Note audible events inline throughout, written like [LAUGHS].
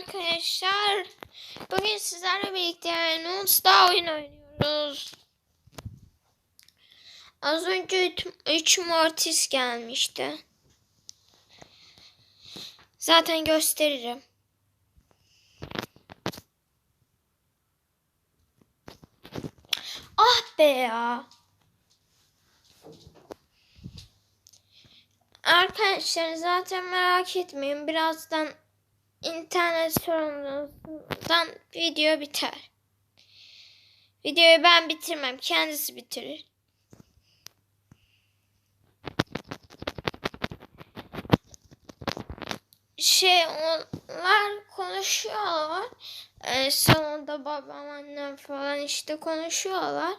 arkadaşlar. Bugün sizlerle birlikte Nons'da oyun oynuyoruz. Az önce 3 Mortis gelmişti. Zaten gösteririm. Ah be ya. Arkadaşlar zaten merak etmeyin. Birazdan internet sorunundan video biter. Videoyu ben bitirmem. Kendisi bitirir. Şey onlar konuşuyorlar. Ee, salonda babam annem falan işte konuşuyorlar.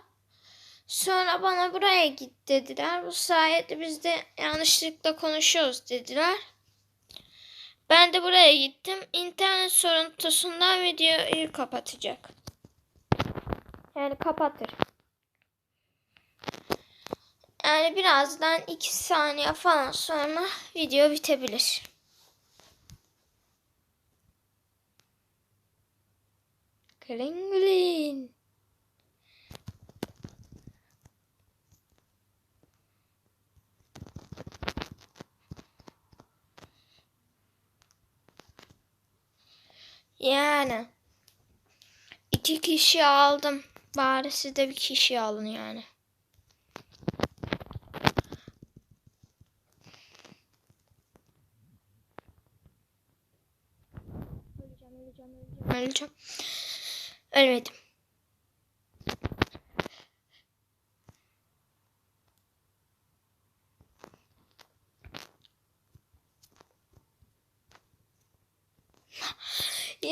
Sonra bana buraya git dediler. Bu sayede biz de yanlışlıkla konuşuyoruz dediler. Ben de buraya gittim. İnternet soruntusundan videoyu kapatacak. Yani kapatır. Yani birazdan 2 saniye falan sonra video bitebilir. Kling Yani. iki kişi aldım. Bari siz de bir kişi alın yani.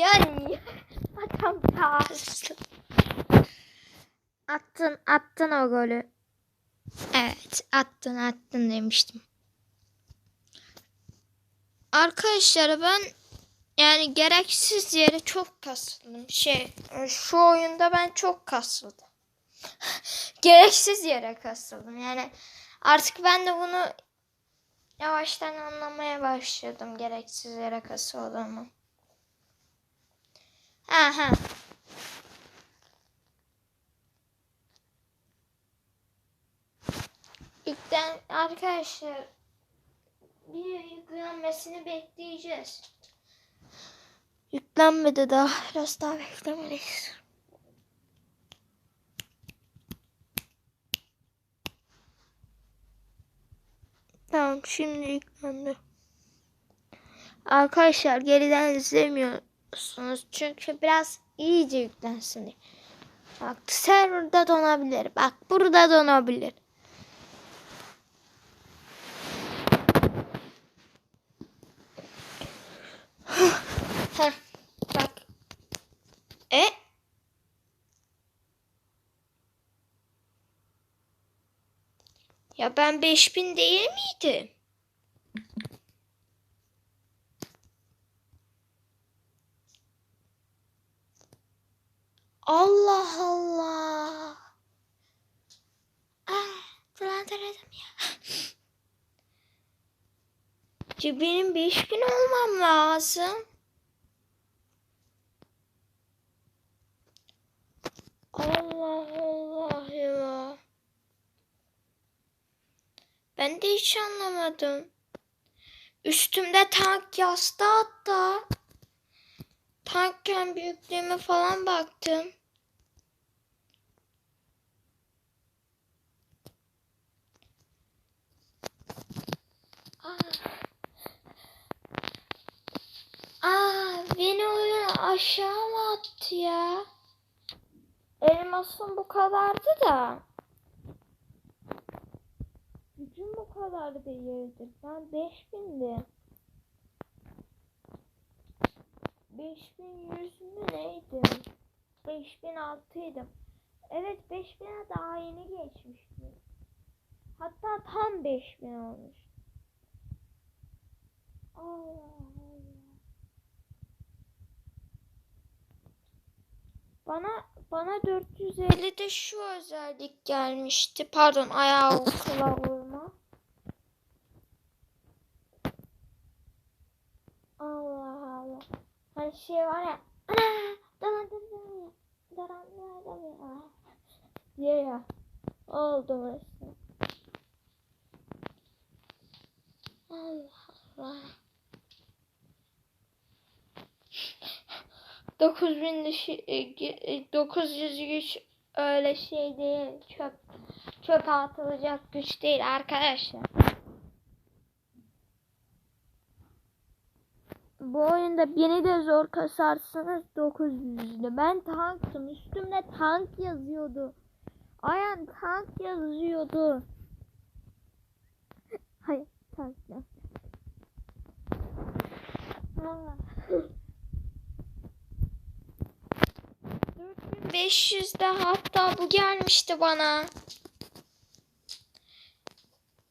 Yani adam tarzı. Attın attın o golü. Evet attın attın demiştim. Arkadaşlar ben yani gereksiz yere çok kasıldım. Şey şu oyunda ben çok kasıldım. [LAUGHS] gereksiz yere kasıldım. Yani artık ben de bunu yavaştan anlamaya başladım gereksiz yere kasıldığımı. Aha. İlkten arkadaşlar bir yüklenmesini bekleyeceğiz. Yüklenmedi daha. Biraz daha beklemeliyiz. Tamam şimdi yüklendi. Arkadaşlar geriden izlemiyorsunuz. Çünkü biraz iyice yüklensin diye. Bak serverda donabilir. Bak burada donabilir. Bak. E? Ya ben 5000 değil miydi? Allah Allah. Ah, bulandırdım ya. Benim 5000 olmam lazım. Allah Allah ya. Ben de hiç anlamadım. Üstümde tank yastı hatta. Tankken büyüklüğüme falan baktım. Aa. Beni oyun aşağı mı attı ya? Elmasım bu kadardı da. Gücüm bu kadar değildir. Ben 5000'di. 5100 mü neydi? 5006 idim. Evet 5000'e daha yeni geçmişti. Hatta tam 5000 olmuş. Bana bana 450'de şu özellik gelmişti. Pardon ayağı okula vurma. Allah Allah. Hani şey var ya. Ana! Dalan dalan dalan dalan dalan diye ya. Oldu mesela. Allah Allah. 9000 dışı, e, ge- e, 900 güç öyle şey değil. Çöp çöpe atılacak güç değil arkadaşlar. Bu oyunda beni de zor kasarsınız 900'de. Ben tanktım. Üstümde tank yazıyordu. Ayan tank yazıyordu. Hayır tank yok. Allah. 4500'de hatta bu gelmişti bana.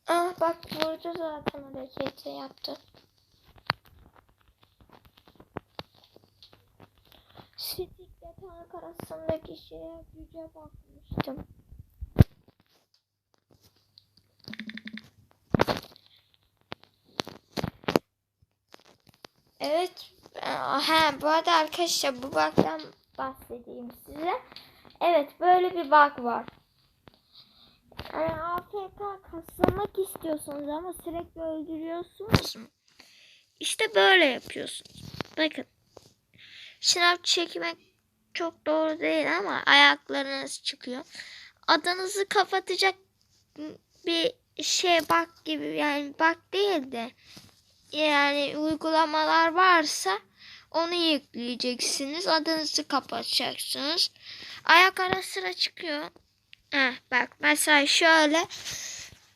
Ah bak vurdu zaten hareketi yaptı. Stick'le tank arasındaki şeye güce bakmıştım. Evet. Ha, bu arada arkadaşlar bu bug'dan bahsedeyim size. Evet böyle bir bug var. Yani AFK kasılmak istiyorsunuz ama sürekli öldürüyorsunuz? İşte böyle yapıyorsunuz. Bakın. Şınav çekmek çok doğru değil ama ayaklarınız çıkıyor. Adanızı kapatacak bir şey bak gibi yani bak değil de yani uygulamalar varsa onu yükleyeceksiniz. Adınızı kapatacaksınız. Ayak ara sıra çıkıyor. Heh, bak mesela şöyle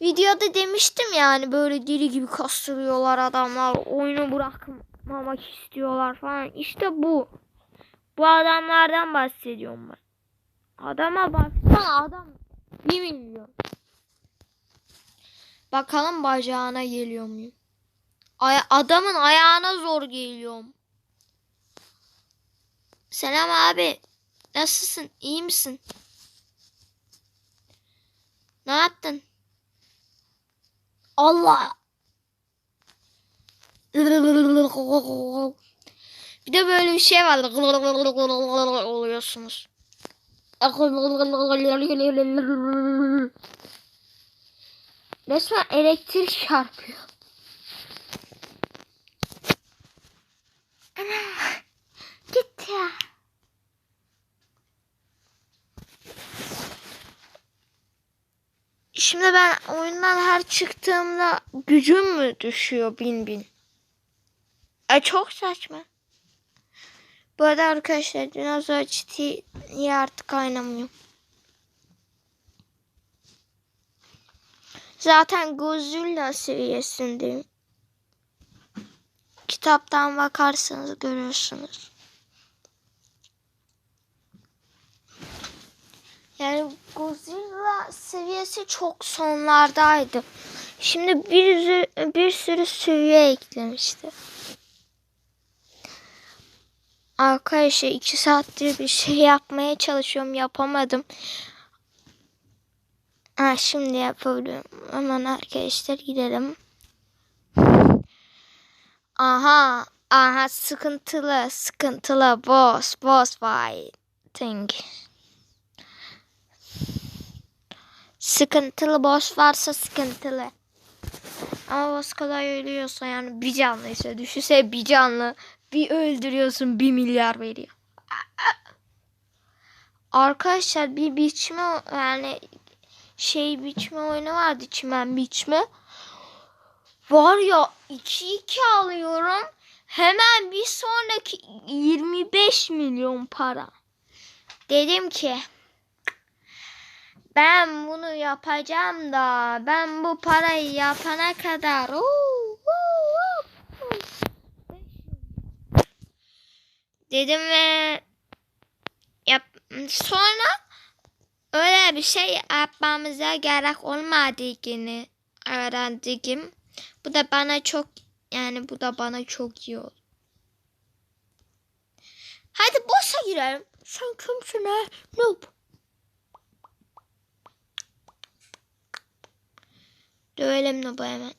videoda demiştim yani böyle deli gibi kastırıyorlar adamlar. Oyunu bırakmamak istiyorlar falan. İşte bu. Bu adamlardan bahsediyorum ben. Adama baksana adam 1 milyon. Bakalım bacağına geliyor muyum? Ay adamın ayağına zor geliyorum. Selam abi. Nasılsın? İyi misin? Ne yaptın? Allah. Bir de böyle bir şey var. Oluyorsunuz. Resmen elektrik çarpıyor. Ana. Gitti ya. Şimdi ben oyundan her çıktığımda gücüm mü düşüyor bin bin? E çok saçma. Bu arada arkadaşlar dinozor çitiyi artık oynamıyorum. Zaten Godzilla seviyesindeyim. Kitaptan bakarsanız görürsünüz. Yani Godzilla seviyesi çok sonlardaydı. Şimdi bir, bir sürü seviye eklemişti. Arkadaşlar iki saattir bir şey yapmaya çalışıyorum. Yapamadım. Ha, şimdi yapabiliyorum. Hemen arkadaşlar gidelim. Aha. Aha sıkıntılı. Sıkıntılı. Boss. Boss fighting. Sıkıntılı boss varsa sıkıntılı. Ama boss kolay ölüyorsa yani bir canlıysa düşünse bir canlı bir öldürüyorsun bir milyar veriyor. Arkadaşlar bir biçme yani şey biçme oyunu vardı çimen biçme. Var ya 2-2 alıyorum. Hemen bir sonraki 25 milyon para. Dedim ki ben bunu yapacağım da ben bu parayı yapana kadar Oo, oo, oo. dedim ve yap sonra öyle bir şey yapmamıza gerek olmadığını öğrendim. Bu da bana çok yani bu da bana çok iyi oldu. Hadi boşa girelim. Sen kimsin ha? Noob. Dövelim Noob'u hemen.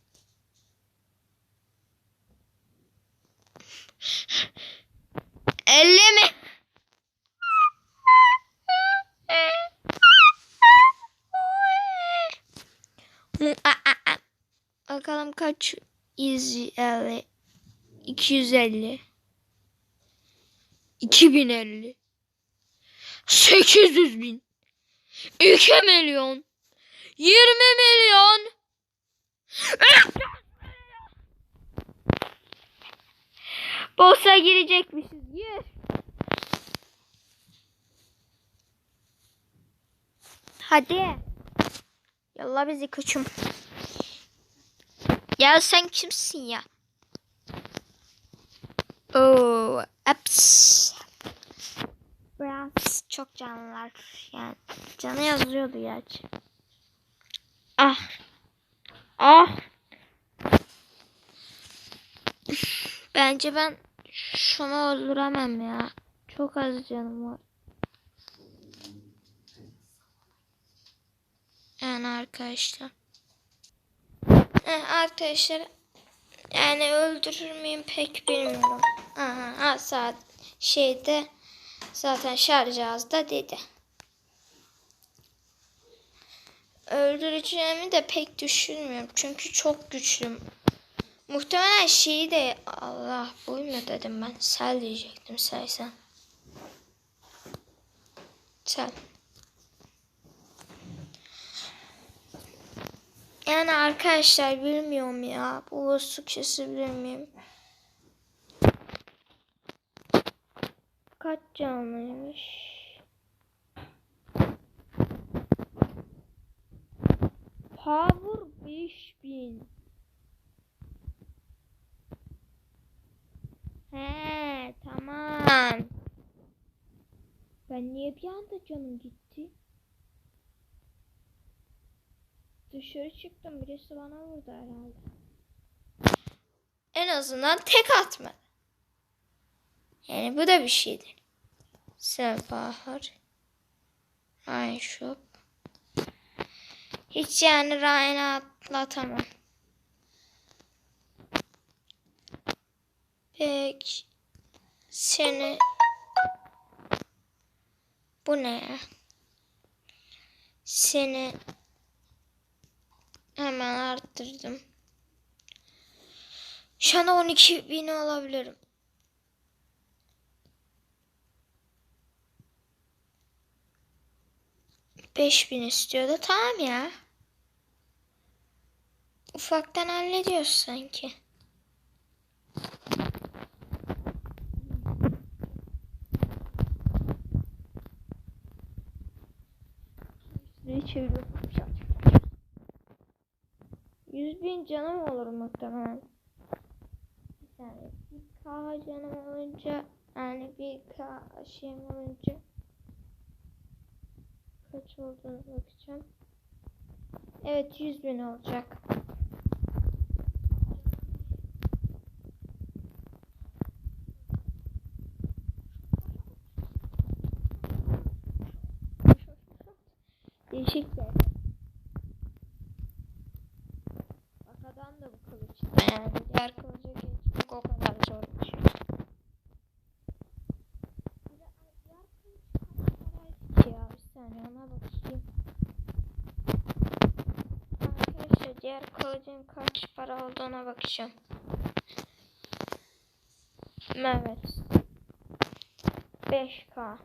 50 mi? Bakalım kaç 150 250 2050 800 bin 2 milyon. 20 milyon Bosa girecekmişiz. Gir. Hadi. Yalla bizi koçum. Ya sen kimsin ya? Oo, aps. Biraz çok canlılar. Yani canı yazıyordu gerçi. Ah. Ah. Bence ben şunu öldüremem ya. Çok az canım var. Yani arkadaşlar. Eh, arkadaşlar yani öldürür müyüm pek bilmiyorum. Aha, ha, saat şeyde zaten şarj ağızda dedi. Öldüreceğimi de pek düşünmüyorum. Çünkü çok güçlüyüm. Muhtemelen şeyi de Allah buymu dedim ben. Sel diyecektim saysan. Sel. Yani arkadaşlar bilmiyorum ya. Bu kesebilir miyim? Kaç canlıymış? Power 5000. He tamam. Ben niye bir anda canım gitti? Dışarı çıktım birisi bana vurdu herhalde. En azından tek atmadı. Yani bu da bir şeydir. Sebahar. Ryan Shop. Hiç yani Ryan'ı atlatamam. Peki. Seni. Bu ne ya? Seni hemen arttırdım. Şu an 12 bin alabilirim. Beş bin istiyordu. Tamam ya. Ufaktan hallediyoruz sanki. Şurayı çeviriyorum. Yüz bin canım olur muhtemelen. Yani bir K canım olunca yani bir K şeyim olunca kaç olduğunu bakacağım. Evet 100 bin olacak. Değişik bir Arkadan da bu kılıç. Yani diğer kılıca geçmek o kadar zor bir şey. Ya? Bir saniye ona diğer kılıcın kaç para olduğuna bakacağım. Evet. 5K.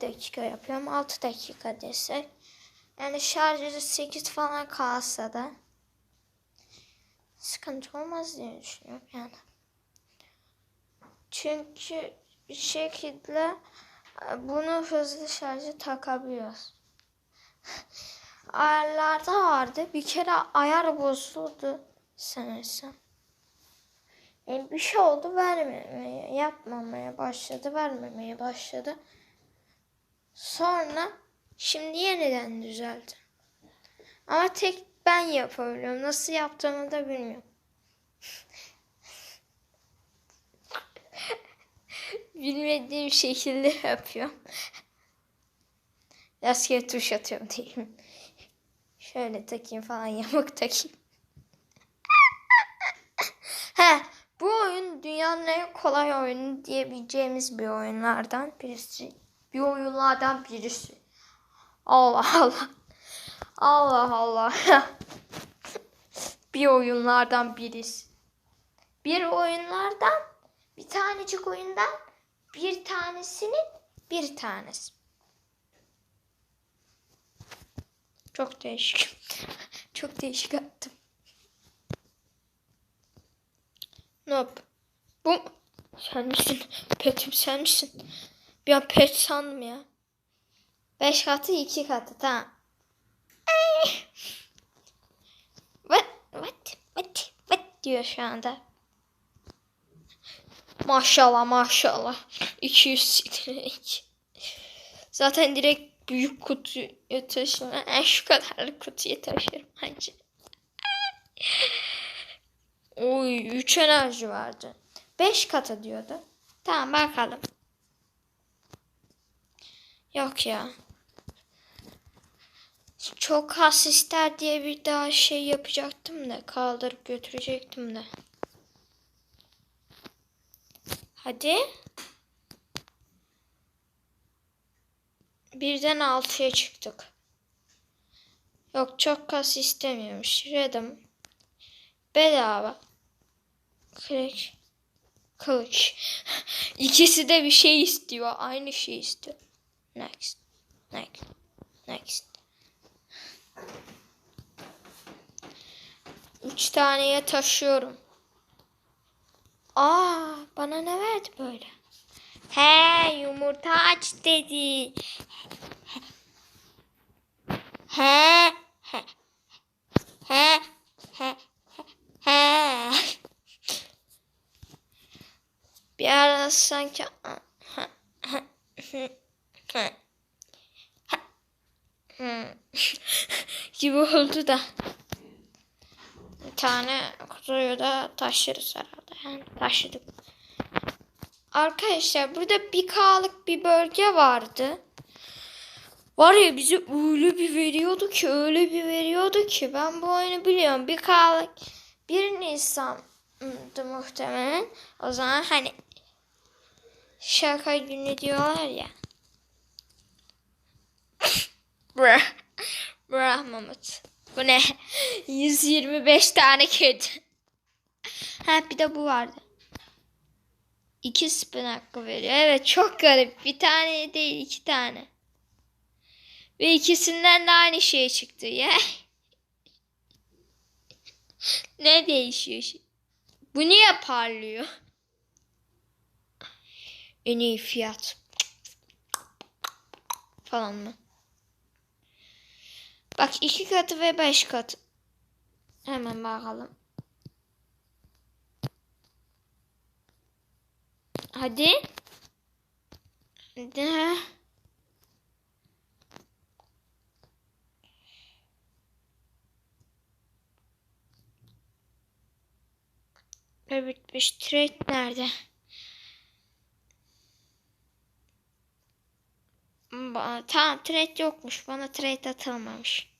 dakika yapıyorum. 6 dakika desek. Yani şarjı 8 falan kalsa da sıkıntı olmaz diye düşünüyorum yani. Çünkü bir şekilde e, bunu hızlı şarja takabiliyoruz. Ayarlarda vardı. Bir kere ayar bozuldu sanırsam. Yani bir şey oldu vermemeye, yapmamaya başladı, vermemeye başladı. Sonra şimdi yeniden düzeldi. Ama tek ben yapabiliyorum. Nasıl yaptığımı da bilmiyorum. [LAUGHS] Bilmediğim şekilde yapıyorum. Rastgele tuş atıyorum diyeyim. Şöyle takayım falan [LAUGHS] yamuk takayım. He, bu oyun dünyanın en kolay oyunu diyebileceğimiz bir oyunlardan birisi. Bir oyunlardan birisi. Allah Allah. Allah Allah. [LAUGHS] bir oyunlardan birisi. Bir oyunlardan bir tanecik oyundan bir tanesinin bir tanesi. Çok değişik. [LAUGHS] Çok değişik attım. Nope. Bu sen misin? Pet'im sen misin? An pet sandım ya. Beş katı iki katı tamam. Ay. What? What? What? What diyor şu anda. Maşallah maşallah. 200 sitrelik. Zaten direkt büyük kutuyu taşıma. En şu kadar kutuyu taşırım bence. Oy 3 enerji vardı. 5 katı diyordu. Tamam bakalım. Yok ya. Çok has ister diye bir daha şey yapacaktım da kaldırıp götürecektim de. Hadi. Birden altıya çıktık. Yok çok kas istemiyormuş. Rhythm. Bedava. Kılıç. Kılıç. [LAUGHS] İkisi de bir şey istiyor. Aynı şey istiyor. Next. Next. Next. Üç taneye taşıyorum. Aa, bana ne verdi böyle? He, yumurta aç dedi. He, he, he, he, he. Bir ara sanki [LAUGHS] gibi oldu da bir tane kutuyu da taşırız herhalde. Yani taşıdık. Arkadaşlar burada bir K'lık bir bölge vardı. Var ya bize öyle bir veriyordu ki öyle bir veriyordu ki ben bu oyunu biliyorum. Bir K'lık bir Nisan'dı muhtemelen. O zaman hani şaka günü diyorlar ya. Brah. [LAUGHS] Brah Mahmut. Bu ne? [LAUGHS] 125 tane kedi. Ha bir de bu vardı. İki spin hakkı veriyor. Evet çok garip. Bir tane değil iki tane. Ve ikisinden de aynı şey çıktı ya. [LAUGHS] ne değişiyor? Bu niye parlıyor? En iyi fiyat. Falan mı? Bak iki katı ve beş katı. Hemen bakalım. Hadi. Hadi. Ve bitmiş. Trade nerede? Tamam trade yokmuş. Bana trade atılmamış.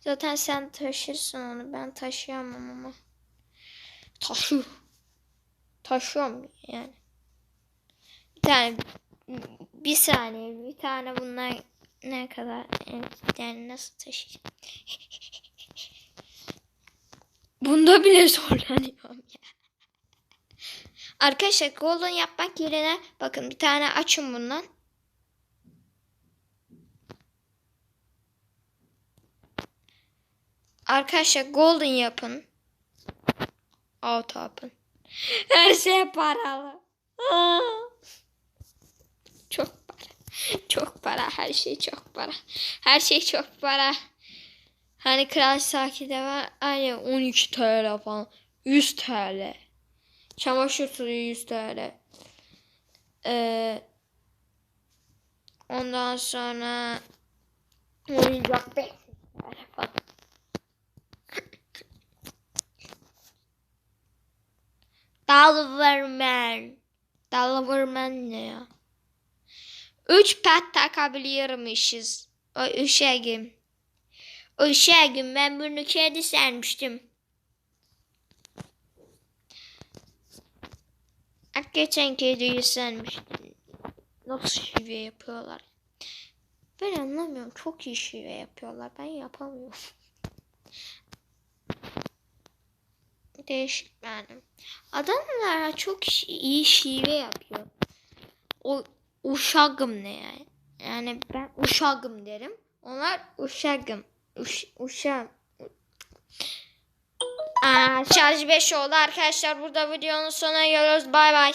Zaten sen taşırsın onu. Ben taşıyamam ama. Taşı. Taşıyorum yani. Bir tane bir saniye bir tane bunlar ne kadar yani nasıl taşıyacağım? [LAUGHS] Bunda bile [LAUGHS] zorlanıyorum ya. Arkadaşlar golden yapmak yerine bakın bir tane açın bundan. Arkadaşlar golden yapın. Auto yapın. [LAUGHS] Her şey paralı. Çok para. Çok para. Her şey çok para. Her şey çok para. Hani Kral Saki'de var. Aynen 12 TL falan. 100 TL. Çamaşır suyu 100 TL. Ee, ondan sonra oyuncak 500 TL falan. Dalvermen. Dalvermen ne ya? Üç pet takabiliyormuşuz. O üşegim. Üşegim ben bunu kedi sermiştim. Geçen kediyi sermiştim. Nasıl şive yapıyorlar? Ben anlamıyorum. Çok iyi şive yapıyorlar. Ben yapamıyorum. [LAUGHS] Değişik yani. Adamlar çok iyi şive yapıyor. O uşağım ne yani? Yani ben uşağım derim. Onlar uşağım. Uş, uşağım. Şarj 5 oldu arkadaşlar. Burada videonun sonuna geliyoruz. Bay bay.